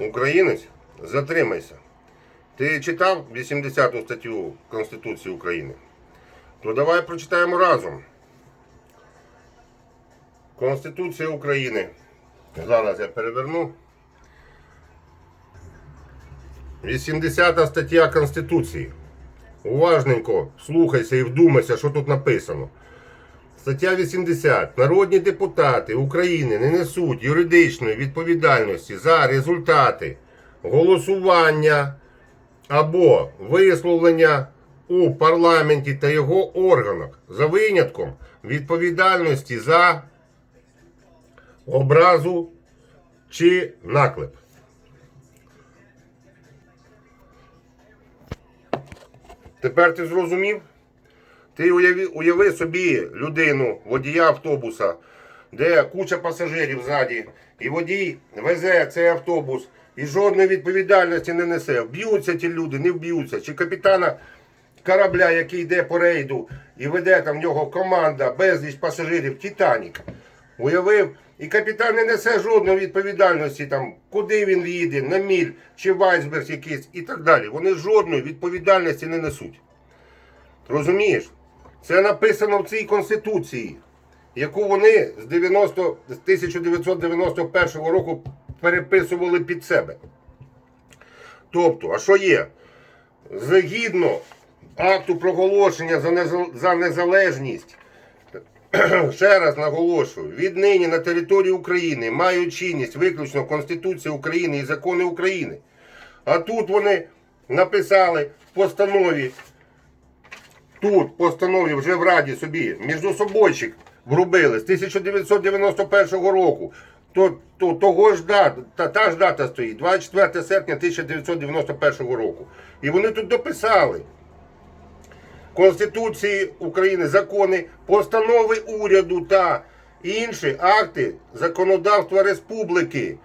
Українець, затримайся. Ти читав 80 статтю Конституції України? То давай прочитаємо разом. Конституція України. Зараз я переверну. 80 стаття Конституції. Уважненько слухайся і вдумайся, що тут написано. Стаття 80. Народні депутати України не несуть юридичної відповідальності за результати голосування або висловлення у парламенті та його органах за винятком відповідальності за образу чи наклеп. Тепер ти зрозумів? Ти уяви, уяви собі людину, водія автобуса, де куча пасажирів ззаді, і водій везе цей автобус і жодної відповідальності не несе. Вб'ються ті люди, не вб'ються. Чи капітана корабля, який йде по рейду і веде там в нього команда, безліч пасажирів, Титанік. Уявив, і капітан не несе жодної відповідальності, там, куди він їде, на міль, чи вайсберг якийсь і так далі. Вони жодної відповідальності не несуть. Розумієш? Це написано в цій конституції, яку вони з 90, з 1991 року переписували під себе. Тобто, а що є? Згідно акту проголошення за незалежність, ще раз наголошую, віднині на території України мають чинність виключно Конституція України і закони України. А тут вони написали в постанові тут постанові вже в Раді собі між собойчик врубили з 1991 року. То, то, того ж дата, та, та ж дата стоїть, 24 серпня 1991 року. І вони тут дописали Конституції України, закони, постанови уряду та інші акти законодавства республіки.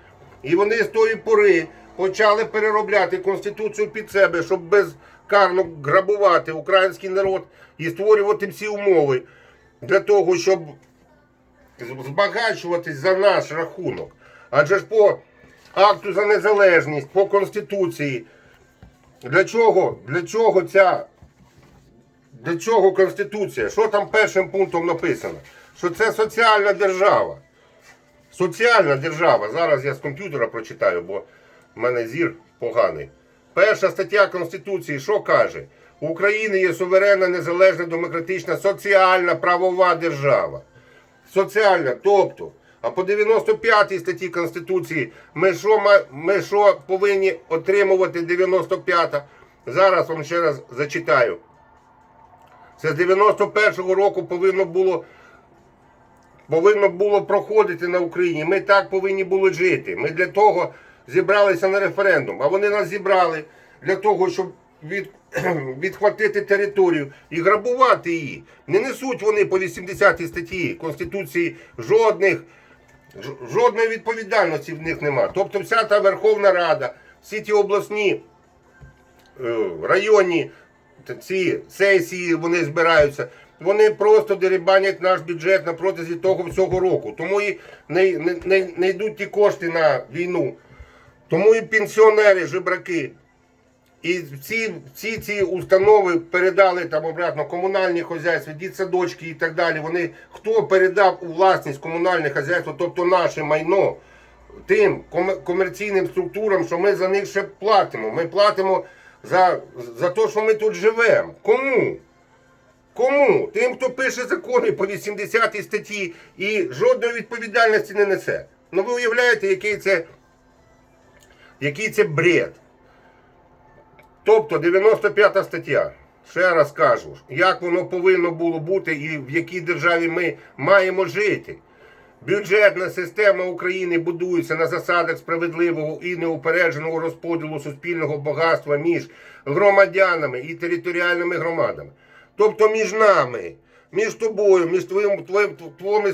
І вони з тої пори почали переробляти Конституцію під себе, щоб безкарно грабувати український народ і створювати всі умови для того, щоб збагачуватись за наш рахунок. Адже ж по акту за незалежність, по Конституції, для чого, для чого ця для чого Конституція? Що там першим пунктом написано? Що це соціальна держава. Соціальна держава. Зараз я з комп'ютера прочитаю, бо в мене зір поганий. Перша стаття Конституції що каже? У України є суверенна, незалежна, демократична, соціальна правова держава. Соціальна, тобто, а по 95 статті Конституції ми що, ми що повинні отримувати 95-та? Зараз вам ще раз зачитаю. Це з 91-го року повинно було повинно було проходити на Україні. Ми так повинні були жити. Ми для того зібралися на референдум, а вони нас зібрали для того, щоб від, відхватити територію і грабувати її. Не несуть вони по 80 статті Конституції жодних, жодної відповідальності в них нема. Тобто вся та Верховна Рада, всі ті обласні е, районні ці сесії вони збираються. Вони просто дерибанять наш бюджет на протязі того всього року. Тому і не, не, не, не йдуть ті кошти на війну. Тому і пенсіонери, жебраки. І всі, всі ці установи передали там обратно комунальні хазяйства, дітсадочки і так далі. Вони хто передав у власність комунальне хазяйство, тобто наше майно, тим комерційним структурам, що ми за них ще платимо. Ми платимо за, за те, що ми тут живемо. Кому? Кому? Тим, хто пише закони по 80 статті і жодної відповідальності не несе. Ну ви уявляєте, який це, який це бред. Тобто 95 стаття. Ще раз кажу, як воно повинно було бути і в якій державі ми маємо жити. Бюджетна система України будується на засадах справедливого і неупередженого розподілу суспільного багатства між громадянами і територіальними громадами. Тобто між нами, між тобою, між твоїм, твоїм, твоїми,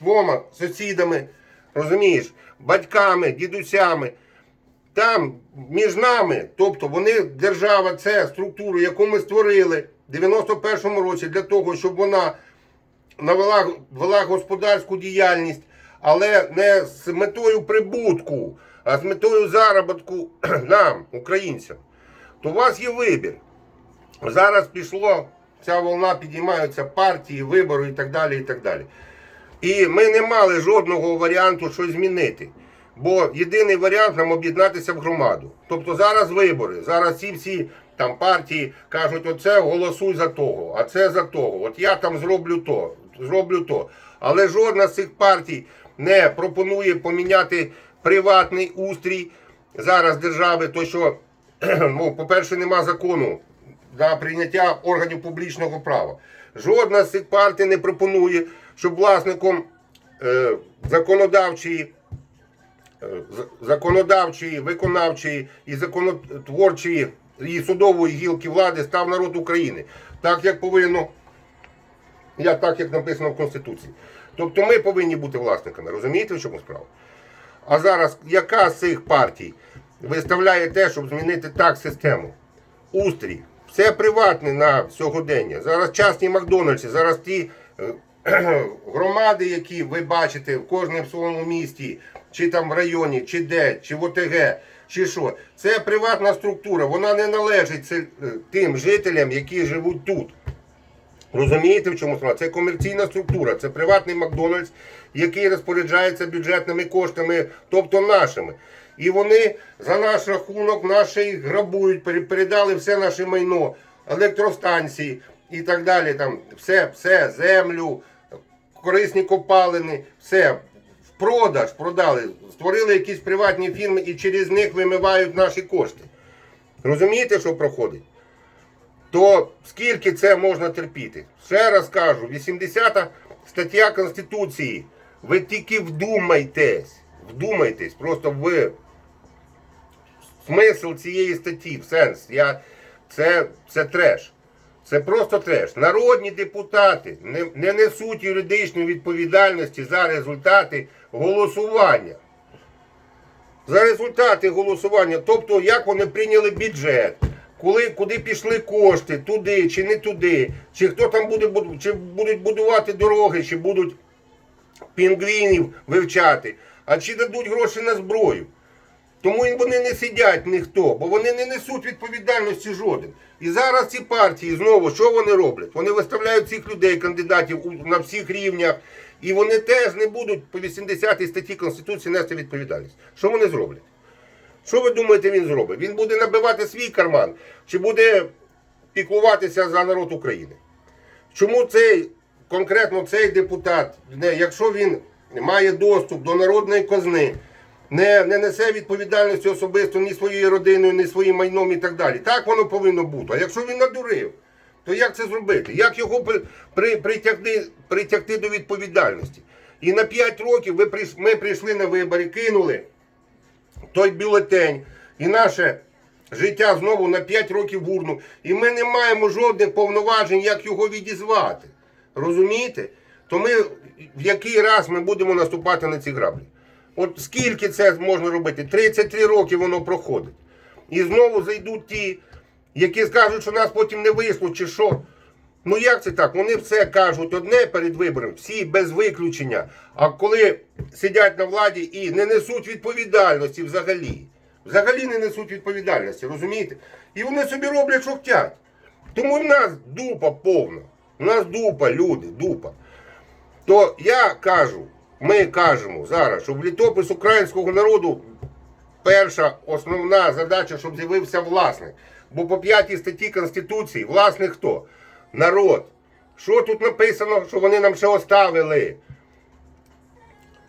двома сусідами, розумієш, батьками, дідусями. Там між нами, тобто вони, держава, це структуру, яку ми створили в 91-му році для того, щоб вона навела вела господарську діяльність, але не з метою прибутку, а з метою заробітку нам, українцям, то у вас є вибір. Зараз пішло, ця волна підіймаються партії, вибори і так далі. І так далі. І ми не мали жодного варіанту щось змінити. Бо єдиний варіант нам об'єднатися в громаду. Тобто зараз вибори, зараз ці всі там партії кажуть, оце голосуй за того, а це за того. От я там зроблю то, зроблю то. Але жодна з цих партій не пропонує поміняти приватний устрій зараз держави, то що, ну, по-перше, нема закону на прийняття органів публічного права. Жодна з цих партій не пропонує, щоб власником е, законодавчої, законодавчої, виконавчої і законотворчої і судової гілки влади став народ України. Так як повинно, як, так як написано в Конституції. Тобто ми повинні бути власниками. Розумієте, в чому справа? А зараз яка з цих партій виставляє те, щоб змінити так систему? Устрій. Все приватне на сьогодення. Зараз частні Макдональдси, зараз ті е, громади, які ви бачите в кожному своєму місті, чи там в районі, чи де, чи в ОТГ, чи що. Це приватна структура, вона не належить е, тим жителям, які живуть тут. Розумієте, в чому справа? Це комерційна структура, це приватний Макдональдс, який розпоряджається бюджетними коштами, тобто нашими. І вони за наш рахунок наші грабують, передали все наше майно, електростанції і так далі. Там все, все, землю, корисні копалини, все продаж продали, створили якісь приватні фірми і через них вимивають наші кошти. Розумієте, що проходить? то скільки це можна терпіти? Ще раз кажу, 80 стаття Конституції. Ви тільки вдумайтесь, вдумайтесь, просто в смисл цієї статті, в сенс. Я, це, це треш. Це просто треш. Народні депутати не, не несуть юридичної відповідальності за результати голосування. За результати голосування, тобто як вони прийняли бюджет, коли, куди пішли кошти, туди чи не туди, чи хто там буде чи будуть будувати дороги, чи будуть пінгвінів вивчати, а чи дадуть гроші на зброю. Тому вони не сидять ніхто, бо вони не несуть відповідальності жоден. І зараз ці партії знову що вони роблять? Вони виставляють цих людей, кандидатів на всіх рівнях, і вони теж не будуть по 80 статті Конституції нести відповідальність. Що вони зроблять? Що ви думаєте, він зробить? Він буде набивати свій карман чи буде піклуватися за народ України? Чому цей конкретно цей депутат, якщо він має доступ до народної казни, не, не несе відповідальності особисто ні своєю родиною, ні своїм майном і так далі. Так воно повинно бути. А якщо він надурив, то як це зробити? Як його при, при, притягти, притягти до відповідальності? І на 5 років ви ми прийшли на вибори, кинули той бюлетень і наше життя знову на 5 років в урну. І ми не маємо жодних повноважень, як його відізвати. Розумієте? То ми в який раз ми будемо наступати на ці граблі? От скільки це можна робити? 33 роки воно проходить. І знову зайдуть ті, які скажуть, що нас потім не вийшло, чи що. Ну як це так? Вони все кажуть одне перед вибором, всі без виключення. А коли сидять на владі і не несуть відповідальності взагалі, взагалі не несуть відповідальності, розумієте? І вони собі роблять, що хочуть. Тому в нас дупа повна. У нас дупа, люди, дупа. То я кажу, ми кажемо зараз, що в літопис українського народу перша основна задача, щоб з'явився власник. Бо по п'ятій статті Конституції власник хто? Народ. Що тут написано, що вони нам ще оставили?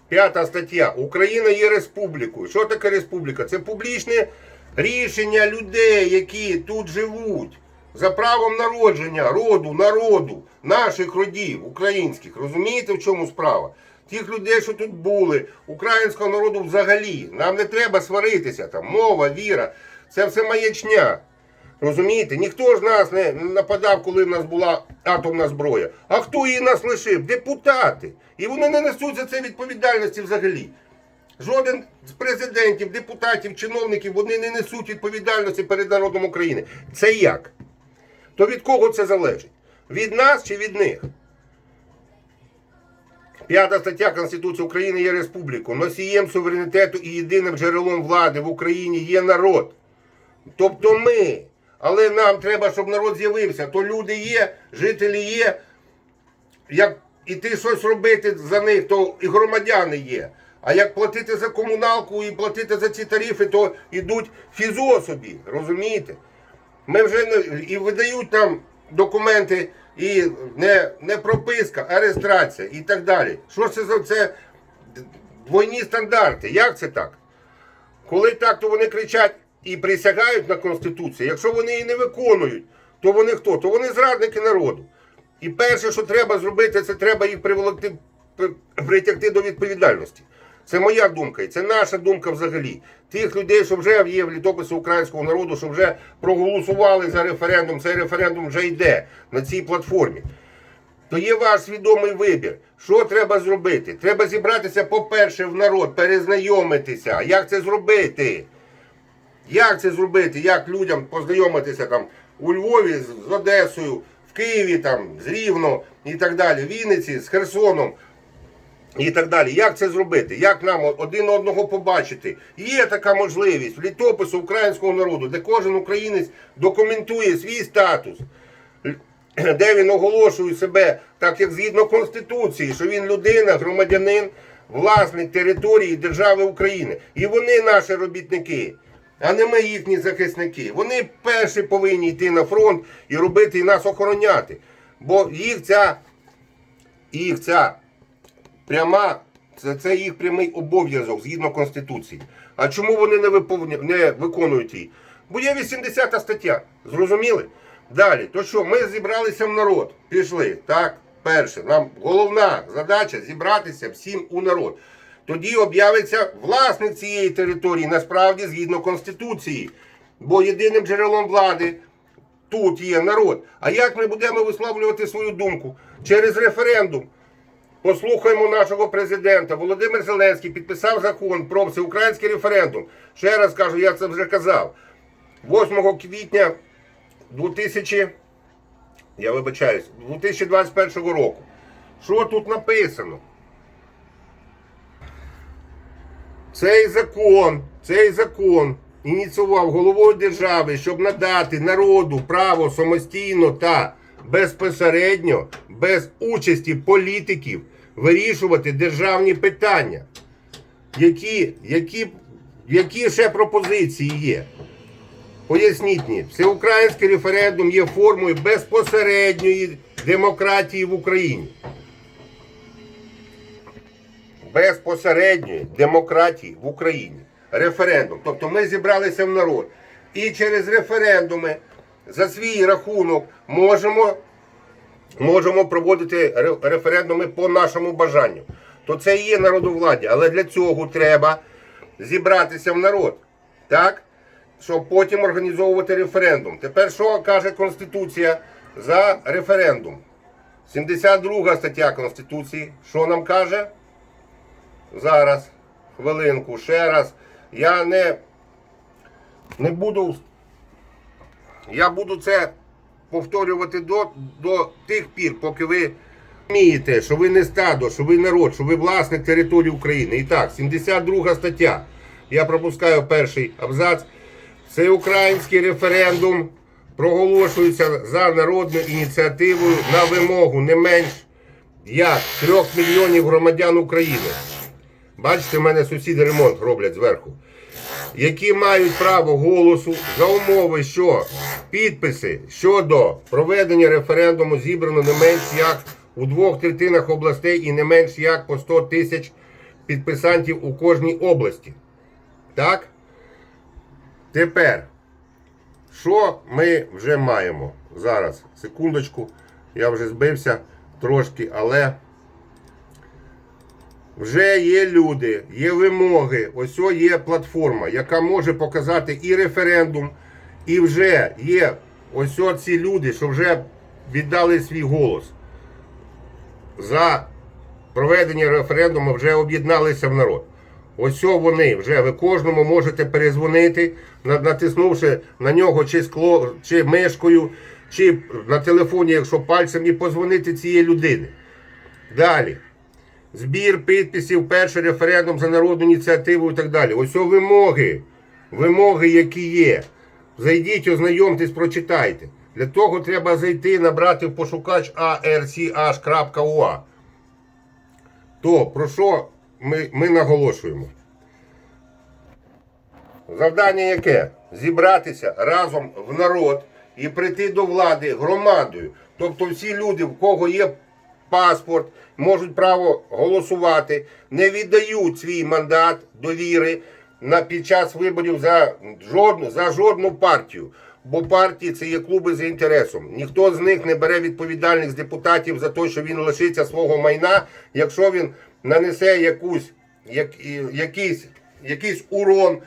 П'ята стаття. Україна є республікою. Що таке республіка? Це публічне рішення людей, які тут живуть. За правом народження, роду, народу, наших родів, українських. Розумієте, в чому справа? Тих людей, що тут були, українського народу взагалі. Нам не треба сваритися, там, мова, віра. Це все маячня. Розумієте? Ніхто ж нас не нападав, коли в нас була атомна зброя. А хто її нас лишив? Депутати. І вони не несуть за це відповідальності взагалі. Жоден з президентів, депутатів, чиновників вони не несуть відповідальності перед народом України. Це як? То від кого це залежить? Від нас чи від них? П'ята стаття Конституції України є республікою. Носієм суверенітету і єдиним джерелом влади в Україні є народ. Тобто ми. Але нам треба, щоб народ з'явився. То люди є, жителі є. Як іти щось робити за них, то і громадяни є. А як платити за комуналку і платити за ці тарифи, то йдуть фізособі, розумієте? Ми вже і видають нам документи, і не, не прописка, а реєстрація і так далі. Що це за це двойні стандарти? Як це так? Коли так, то вони кричать і присягають на Конституцію. Якщо вони її не виконують, то вони хто? То вони зрадники народу. І перше, що треба зробити, це треба їх приволокти, притягти до відповідальності. Це моя думка, і це наша думка взагалі. Тих людей, що вже є в літописі українського народу, що вже проголосували за референдум, цей референдум вже йде на цій платформі. То є ваш свідомий вибір. Що треба зробити? Треба зібратися, по-перше, в народ, перезнайомитися. Як це зробити? Як це зробити? Як людям познайомитися там у Львові з Одесою, в Києві, там, з Рівно і так далі, в Вінниці, з Херсоном і так далі. Як це зробити? Як нам один одного побачити? Є така можливість в літопису українського народу, де кожен українець документує свій статус, де він оголошує себе так, як згідно Конституції, що він людина, громадянин, власник території держави України. І вони наші робітники. А не ми їхні захисники. Вони перші повинні йти на фронт і робити і нас охороняти. Бо їх ця, їх ця пряма, це, це їх прямий обов'язок згідно Конституції. А чому вони не, виповня, не виконують її? Бо є 80 стаття. Зрозуміли? Далі, то що, ми зібралися в народ, пішли. Так, перше, нам головна задача зібратися всім у народ. Тоді об'явиться власник цієї території, насправді згідно Конституції. Бо єдиним джерелом влади тут є народ. А як ми будемо висловлювати свою думку? Через референдум. Послухаємо нашого президента. Володимир Зеленський підписав закон про всеукраїнський референдум. Ще раз кажу, я це вже казав. 8 квітня 2000, я вибачаюсь, 2021 року. Що тут написано? Цей закон, цей закон ініціював головою держави, щоб надати народу право самостійно та безпосередньо, без участі політиків, вирішувати державні питання. Які, які, які ще пропозиції є? Поясніть мені, всеукраїнський референдум є формою безпосередньої демократії в Україні. Безпосередньої демократії в Україні. Референдум. Тобто ми зібралися в народ. І через референдуми за свій рахунок можемо, можемо проводити референдуми по нашому бажанню. То це і є народовладдя. Але для цього треба зібратися в народ. Так? щоб потім організовувати референдум. Тепер що каже Конституція за референдум? 72 стаття Конституції. Що нам каже? Зараз, хвилинку, ще раз. Я не, не буду. Я буду це повторювати до, до тих пір, поки ви розумієте, що ви не стадо, що ви народ, що ви власник території України. І так, 72 стаття. Я пропускаю перший абзац. Всеукраїнський референдум проголошується за народною ініціативою на вимогу не менш як 3 мільйонів громадян України. Бачите, в мене сусіди ремонт роблять зверху. Які мають право голосу за умови, що підписи щодо проведення референдуму зібрано не менш як у двох третинах областей і не менш як по 100 тисяч підписантів у кожній області. Так? Тепер, що ми вже маємо? Зараз, секундочку, я вже збився трошки, але вже є люди, є вимоги, ось є платформа, яка може показати і референдум, і вже є ось ці люди, що вже віддали свій голос за проведення референдуму, вже об'єдналися в народ. Ось вони вже ви кожному можете перезвонити, натиснувши на нього чи скло, чи мишкою, чи на телефоні, якщо пальцем, і позвонити цієї людини. Далі. Збір підписів, перший референдум за народну ініціативу і так далі. Ось вимоги, вимоги, які є. Зайдіть, ознайомтесь, прочитайте. Для того треба зайти, набрати в пошукач arch.ua. То про що ми, ми наголошуємо? Завдання яке? Зібратися разом в народ і прийти до влади громадою. Тобто всі люди, в кого є паспорт, можуть право голосувати, не віддають свій мандат довіри на під час виборів за жодну, за жодну партію. Бо партії це є клуби за інтересом. Ніхто з них не бере відповідальність з депутатів за те, що він лишиться свого майна, якщо він нанесе якусь, як, якийсь, якийсь урон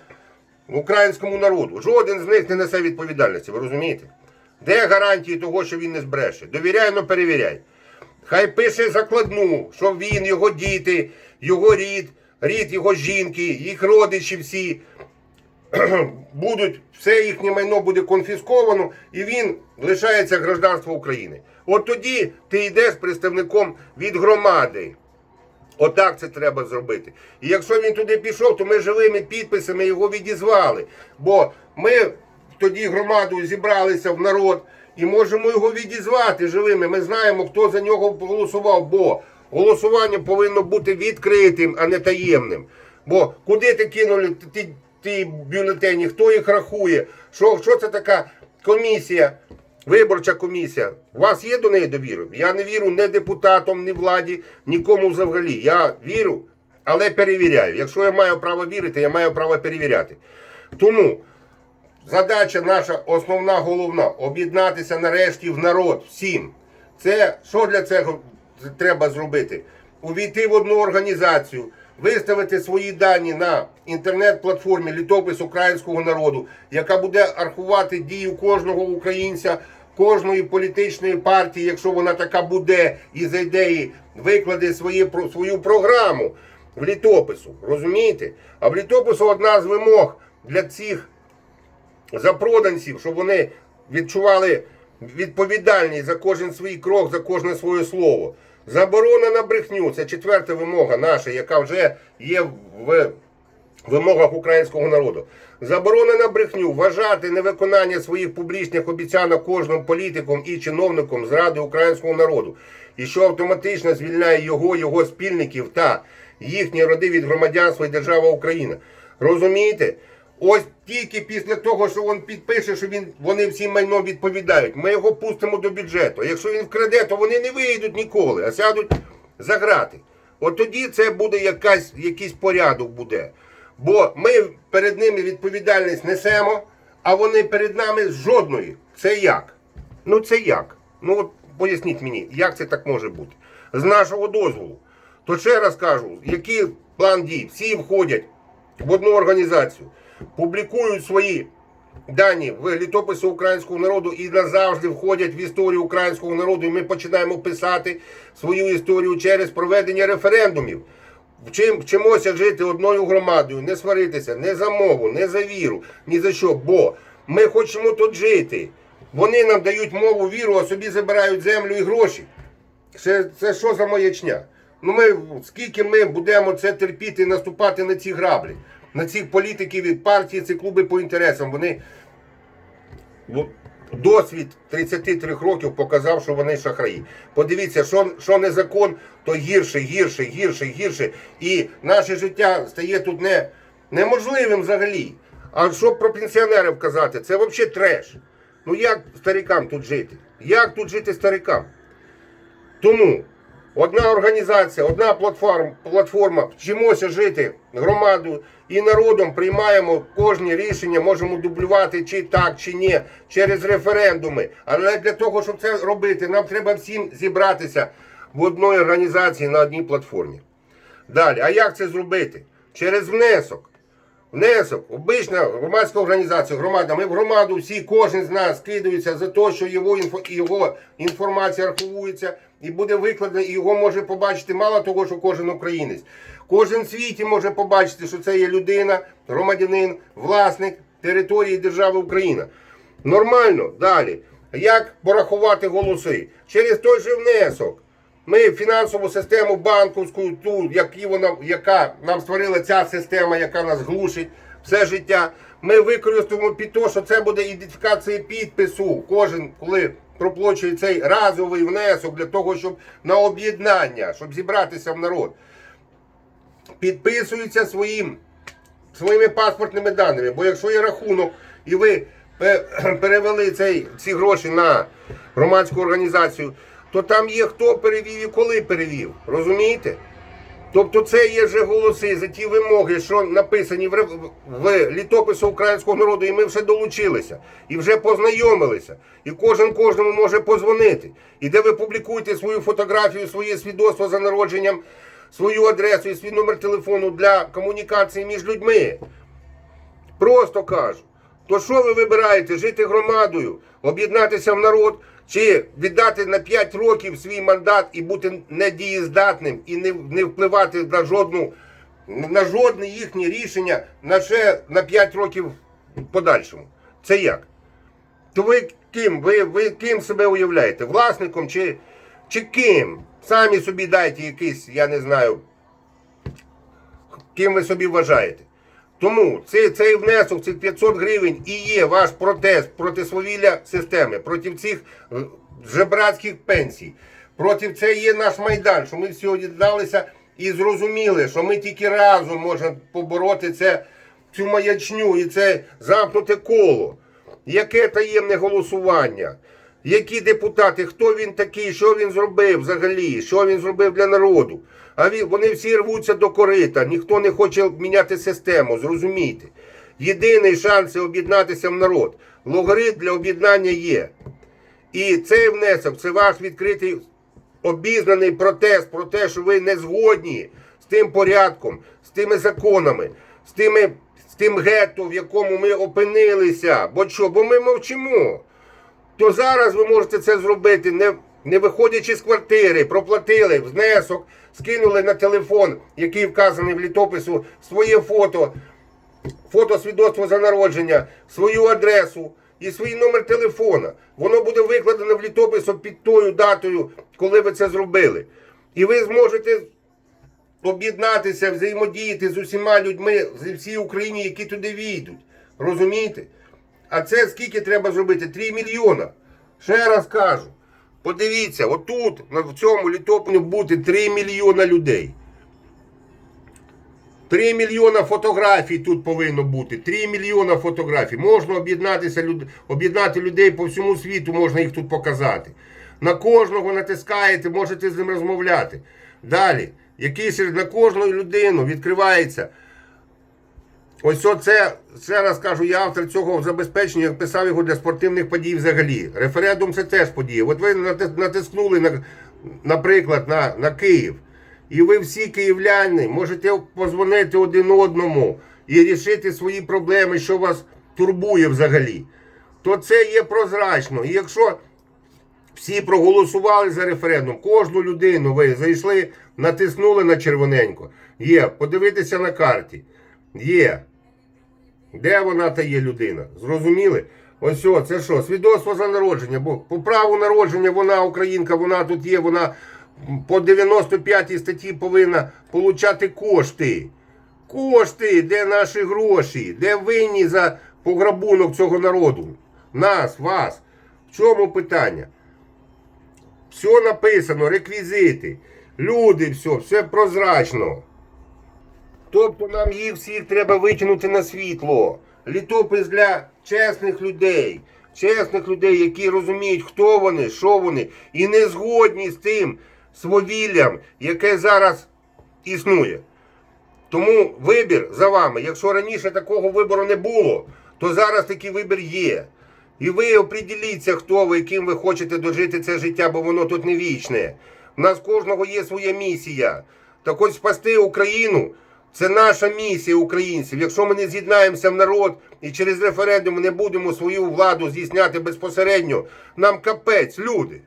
українському народу. Жоден з них не несе відповідальності, ви розумієте? Де гарантії того, що він не збреше? Довіряй, но перевіряй. Хай пише закладну, що він, його діти, його рід, рід його жінки, їх родичі всі будуть, все їхнє майно буде конфісковано, і він лишається гражданство України. От тоді ти йдеш представником від громади. Отак це треба зробити. І якщо він туди пішов, то ми живими підписами його відізвали. Бо ми тоді громадою зібралися в народ і можемо його відізвати живими. Ми знаємо, хто за нього голосував, бо голосування повинно бути відкритим, а не таємним. Бо куди ти кинули ті, ті бюлетені, хто їх рахує? Що, що це така комісія? Виборча комісія. У вас є до неї довіра? Я не вірю ні депутатам, ні владі, нікому взагалі. Я вірю, але перевіряю. Якщо я маю право вірити, я маю право перевіряти. Тому задача наша основна, головна об'єднатися нарешті в народ всім. Це що для цього треба зробити? Увійти в одну організацію, виставити свої дані на інтернет-платформі Літопис українського народу, яка буде архувати дію кожного українця, кожної політичної партії, якщо вона така буде, і зайде і викладе свої, свою програму в літопису. Розумієте? А в літопису одна з вимог для цих запроданців, щоб вони відчували відповідальність за кожен свій крок, за кожне своє слово. Заборона на брехню це четверта вимога наша, яка вже є в вимогах українського народу. Заборона на брехню, вважати невиконання своїх публічних обіцянок кожним політиком і чиновником зради українського народу, і що автоматично звільняє його, його спільників та їхні роди від громадянства і держава Україна. Розумієте? Ось тільки після того, що він підпише, що він, вони всім майном відповідають, ми його пустимо до бюджету. Якщо він вкраде, то вони не вийдуть ніколи, а сядуть за грати. От тоді це буде якась, якийсь порядок буде. Бо ми перед ними відповідальність несемо, а вони перед нами жодної. Це як? Ну це як? Ну от поясніть мені, як це так може бути? З нашого дозволу. То ще раз кажу, який план дій? Всі входять в одну організацію, публікують свої дані в літописі українського народу і назавжди входять в історію українського народу. І ми починаємо писати свою історію через проведення референдумів. Вчим, вчимося жити одною громадою, не сваритися, не за мову, не за віру, ні за що. Бо ми хочемо тут жити. Вони нам дають мову, віру, а собі забирають землю і гроші. Це, це що за маячня? Ну ми скільки ми будемо це терпіти, наступати на ці граблі, на цих політиків від партії, ці клуби по інтересам. Вони досвід 33 років показав, що вони шахраї. Подивіться, що, що не закон, то гірше, гірше, гірше, гірше. І наше життя стає тут не, неможливим взагалі. А що про пенсіонерів казати? Це взагалі треш. Ну як старикам тут жити? Як тут жити старикам? Тому одна організація, одна платформа, платформа вчимося жити громадою і народом приймаємо кожні рішення, можемо дублювати чи так, чи ні, через референдуми. Але для того, щоб це робити, нам треба всім зібратися в одній організації на одній платформі. Далі, а як це зробити? Через внесок. Внесок, обична громадська організація, громада. Ми в громаду всі, кожен з нас скидується за те, що його, його інформація архівується і буде викладена, і його може побачити мало того, що кожен українець. Кожен в світі може побачити, що це є людина, громадянин, власник території держави Україна. Нормально, далі. Як порахувати голоси? Через той же внесок. Ми фінансову систему банківську, ту, які вона, яка нам створила ця система, яка нас глушить все життя. Ми використовуємо під те, що це буде ідентифікація підпису. Кожен, коли проплачує цей разовий внесок для того, щоб на об'єднання, щоб зібратися в народ, підписується своїм своїми паспортними даними. Бо якщо є рахунок і ви перевели цей, ці гроші на громадську організацію, то там є хто перевів і коли перевів. Розумієте? Тобто це є вже голоси за ті вимоги, що написані в, в літописі українського народу, і ми вже долучилися, і вже познайомилися. І кожен кожному може позвонити. І де ви публікуєте свою фотографію, своє свідоцтво за народженням, свою адресу і свій номер телефону для комунікації між людьми. Просто кажу. То що ви вибираєте? Жити громадою, об'єднатися в народ, чи віддати на 5 років свій мандат і бути недієздатним і не, не впливати на жодну на жодне їхнє рішення на ще на 5 років подальшому? Це як? То ви ким? Ви, ви ким себе уявляєте? Власником чи, чи ким? Самі собі дайте якийсь, я не знаю, ким ви собі вважаєте. Тому цей, цей внесок, цих 500 гривень і є ваш протест проти свавілля системи, проти цих е, жебрацьких пенсій. Проти це є наш майдан, що ми сьогодні далися і зрозуміли, що ми тільки разом можемо побороти це, цю маячню і це замкнуте коло. Яке таємне голосування? Які депутати, хто він такий, що він зробив взагалі, що він зробив для народу? А він, вони всі рвуться до корита, ніхто не хоче міняти систему, зрозумійте. Єдиний шанс це об'єднатися в народ. Логарит для об'єднання є. І цей внесок це ваш відкритий обізнаний протест про те, що ви не згодні з тим порядком, з тими законами, з, тими, з тим гетто, в якому ми опинилися. Бо що? Бо ми мовчимо. То зараз ви можете це зробити, не, не виходячи з квартири, проплатили внесок, скинули на телефон, який вказаний в літопису, своє фото, фото свідоцтво за народження, свою адресу і свій номер телефона. Воно буде викладено в літопису під тою датою, коли ви це зробили. І ви зможете об'єднатися, взаємодіяти з усіма людьми з всій Україні, які туди війдуть. Розумієте? А це скільки треба зробити? 3 мільйона. Ще раз кажу. Подивіться, отут, в цьому літопні бути 3 мільйона людей. 3 мільйона фотографій тут повинно бути. 3 мільйона фотографій. Можна об'єднатися, об'єднати людей по всьому світу, можна їх тут показати. На кожного натискаєте, можете з ним розмовляти. Далі, якийсь на кожну людину відкривається. Ось оце, ще раз кажу, я автор цього забезпечення, писав його для спортивних подій взагалі. Референдум це теж подія. От ви натиснули, на, наприклад, на, на Київ. І ви всі київляни можете позвонити один одному і рішити свої проблеми, що вас турбує взагалі. То це є прозрачно. І якщо всі проголосували за референдум, кожну людину ви зайшли, натиснули на червоненько. Є, подивитися на карті. Є. Де вона та є людина? Зрозуміли? Ось о, це що? Свідоцтво за народження. Бо по праву народження вона українка, вона тут є, вона по 95 статті повинна получати кошти. Кошти, де наші гроші? Де винні за пограбунок цього народу? Нас, вас. В чому питання? Все написано, реквізити, люди, все, все прозрачно. Тобто нам їх всіх треба витягнути на світло. Літопис для чесних людей, чесних людей, які розуміють, хто вони, що вони, і не згодні з тим свавіллям, яке зараз існує. Тому вибір за вами. Якщо раніше такого вибору не було, то зараз такий вибір є. І ви оприділіться, хто ви, ким ви хочете дожити це життя, бо воно тут не вічне. У нас кожного є своя місія. Так ось спасти Україну це наша місія українців. Якщо ми не з'єднаємося в народ і через референдум не будемо свою владу здійсняти безпосередньо, нам капець, люди.